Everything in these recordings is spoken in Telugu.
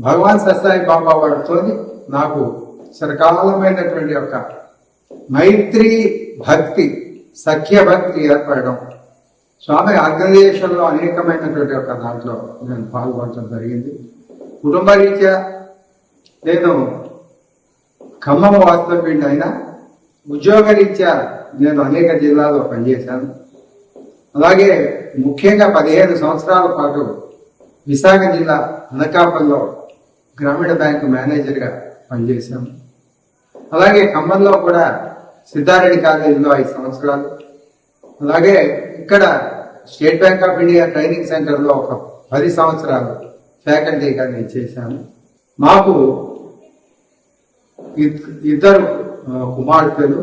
భగవాన్ సత్సాయి బాబా వారితో నాకు సరకాలమైనటువంటి యొక్క మైత్రి భక్తి సఖ్య భక్తి ఏర్పడడం. స్వామి ఆర్గనైజేషన్లో అనేకమైనటువంటి ఒక దాంట్లో నేను పాల్గొనడం జరిగింది. కుటుంబ రీత్యా నేను ఖమ్మం వాస్తవ్యుడిని అయినా ఉద్యోగ రీత్యా నేను అనేక జిల్లాల్లో పనిచేశాను. అలాగే ముఖ్యంగా పదిహేను సంవత్సరాల పాటు విశాఖ జిల్లా అనకాపల్లో గ్రామీణ బ్యాంకు మేనేజర్గా పనిచేశాము. అలాగే ఖమ్మంలో కూడా సిద్ధారెడ్డి కాలేజీలో ఐదు సంవత్సరాలు. అలాగే ఇక్కడ State Bank of India training సెంటర్లో ఒక పది సంవత్సరాలు ఫ్యాకల్టీగా నేను చేశాను మాకు ఇద్దరు కుమార్తెలు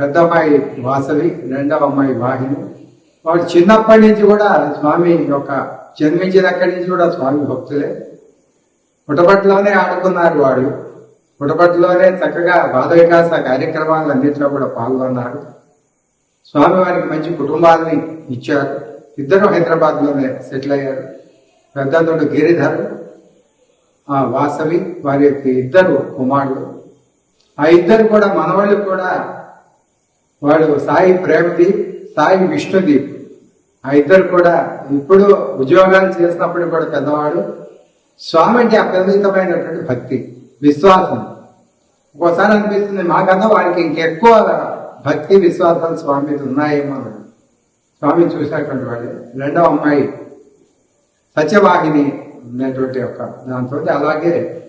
పెద్ద అమ్మాయి వాసవి రెండవ అమ్మాయి వాహిని. వాడు చిన్నప్పటి నుంచి కూడా స్వామి యొక్క జన్మించినక్కడి నుంచి కూడా స్వామి భక్తులే. పుటపట్లోనే ఆడుకున్నారు వాడు. పుటపట్లోనే చక్కగా బాల వికాస కార్యక్రమాలన్నింటిలో కూడా పాల్గొన్నారు. స్వామి వారికి మంచి కుటుంబాలని ఇచ్చారు. ఇద్దరు హైదరాబాద్లోనే సెటిల్ అయ్యారు. పెద్దదుడు గిరిధర్ ఆ వాసవి వారి యొక్క ఇద్దరు కుమారుడు ఆ ఇద్దరు కూడా మనవాళ్ళు కూడా వాడు సాయి ప్రేమదీప్ సాయి విష్ణుదీప్. ఆ ఇద్దరు కూడా ఇప్పుడు ఉద్యోగాలు చేసినప్పుడు కూడా పెద్దవాడు. స్వామి అంటే అప్రమితమైనటువంటి భక్తి విశ్వాసం. ఒక్కోసారి అనిపిస్తుంది మాకన్నా వారికి ఇంకెక్కువ భక్తి విశ్వాసాలు స్వామి మీద ఉన్నాయేమో అని. స్వామి చూసినటువంటి వాడే రెండవ అమ్మాయి సత్యవాహిని ఉన్నటువంటి ఒక దాంతో అలాగే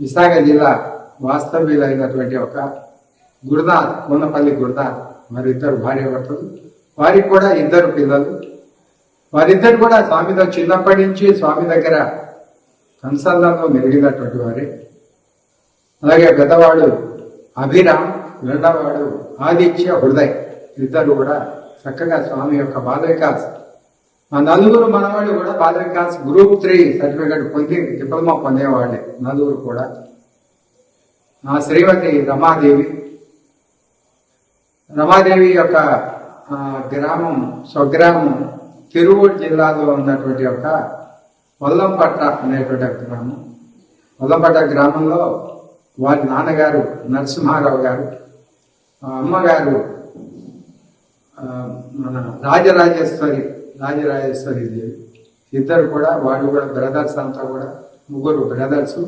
విశాఖ జిల్లా వాస్తవ్యులైనటువంటి ఒక గురునాథ్ కోనపల్లి గురునాథ్ మరి ఇద్దరు భార్య భర్తలు. వారికి కూడా ఇద్దరు పిల్లలు. వారిద్దరు కూడా స్వామితో చిన్నప్పటి నుంచి స్వామి దగ్గర కన్సల్లంలో మెరిగినటువంటి వారే. అలాగే పెద్దవాడు అభిరామ్ రెండవవాడు ఆదిత్య హృదయ్ ఇద్దరు కూడా చక్కగా స్వామి యొక్క బాల మా ఆ నలుగురు మనవాళ్ళు కూడా బాలవికాస్ గ్రూప్ త్రీ సర్టిఫికేట్ పొంది డిప్లొమా పొందేవాళ్ళే నలుగురు కూడా. ఆ శ్రీమతి రమాదేవి. రమాదేవి యొక్క గ్రామం స్వగ్రామం తిరువూరు జిల్లాలో ఉన్నటువంటి ఒక వల్లంపట్ట అనేటువంటి గ్రామం వల్లంపట్ట గ్రామంలో వారి నాన్నగారు నరసింహారావు గారు అమ్మగారు మన రాజరాజేశ్వరి రాజరాజేశ్వరి దేవి. ఇద్దరు కూడా వాళ్ళు కూడా బ్రదర్స్ అంతా కూడా ముగ్గురు బ్రదర్స్.